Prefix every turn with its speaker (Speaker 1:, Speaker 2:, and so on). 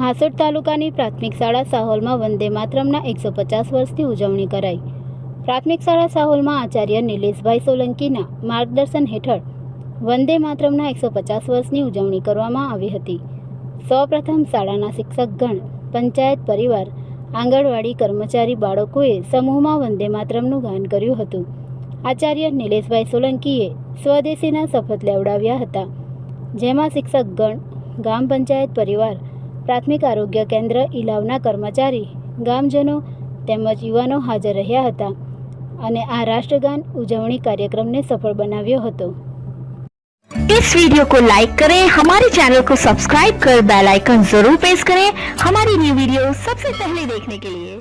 Speaker 1: હાસોડ તાલુકાની પ્રાથમિક શાળા સાહોલમાં વંદે માતરમના એકસો પચાસ વર્ષની ઉજવણી કરાઈ. પ્રાથમિક શાળા સાહોલમાં આચાર્ય નિલેશભાઈ સોલંકીના માર્ગદર્શન હેઠળ વંદે માતરમના એકસો પચાસ વર્ષની ઉજવણી કરવામાં આવી હતી. સૌપ્રથમ શાળાના શિક્ષકગણ, પંચાયત પરિવાર, આંગણવાડી કર્મચારી બાળકોએ સમૂહમાં વંદે માતરમનું ગાન કર્યું હતું. આચાર્ય નિલેશભાઈ સોલંકીએ સ્વદેશીના શપથ લેવડાવ્યા હતા. જેમાં શિક્ષકગણ, ગામ પંચાયત પરિવાર પ્રાથમિક આરોગ્ય કેન્દ્ર ઇલાવના કર્મચારી ગામજનો તેમજ યુવાનો હાજર રહ્યા હતા અને આ રાષ્ટ્રગાન ઉજવણી કાર્યક્રમને સફળ બનાવ્યો હતો
Speaker 2: इस वीडियो को लाइक करें हमारे चैनल को सब्सक्राइब कर बेल आइकन जरूर प्रेस करें हमारी न्यू वीडियो सबसे पहले देखने के लिए